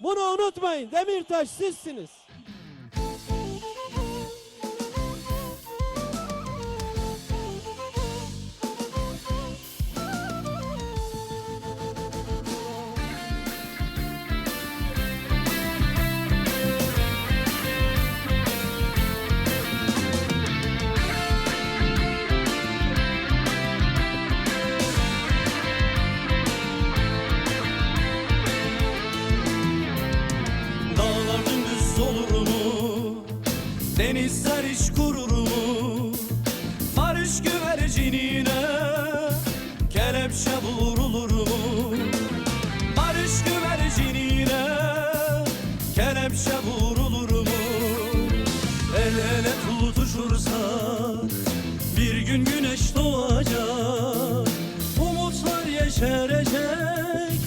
Bunu unutmayın. Demirtaş sizsiniz. Olur mu? Denizler hiç kurur mu? Barış güvercinine kelepçe vurulur mu? Barış güvercinine kelepçe vurulur mu? El ele tutuşursak bir gün güneş doğacak Umutlar yeşerecek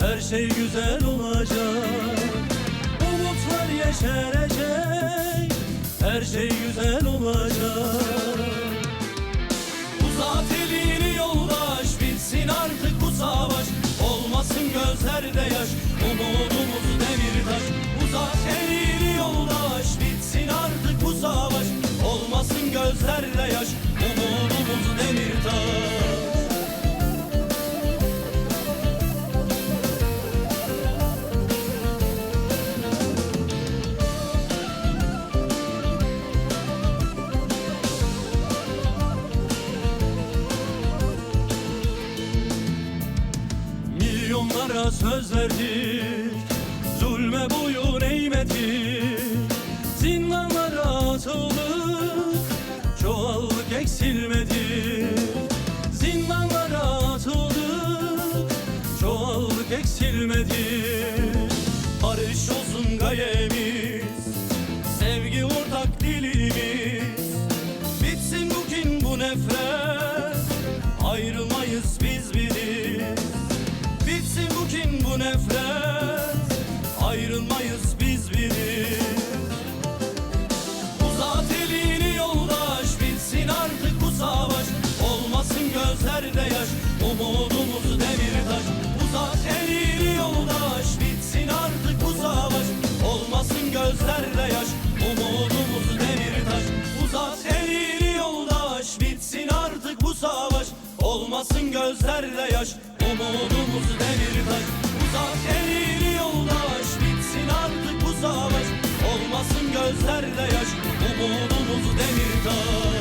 her şey güzel olacak şey güzel olacak Milyonlara söz verdik. Zulme boyun eğmedik. Zindanlara atıldık Çoğaldık eksilmedik. Zindanlara atıldık Çoğaldık eksilmedik. Barış olsun gayemiz Dolmasın gözlerde yaş Umudumuz demir taş Uzak elini yoldaş Bitsin artık bu savaş. Olmasın gözlerde yaş Umudumuz demir taş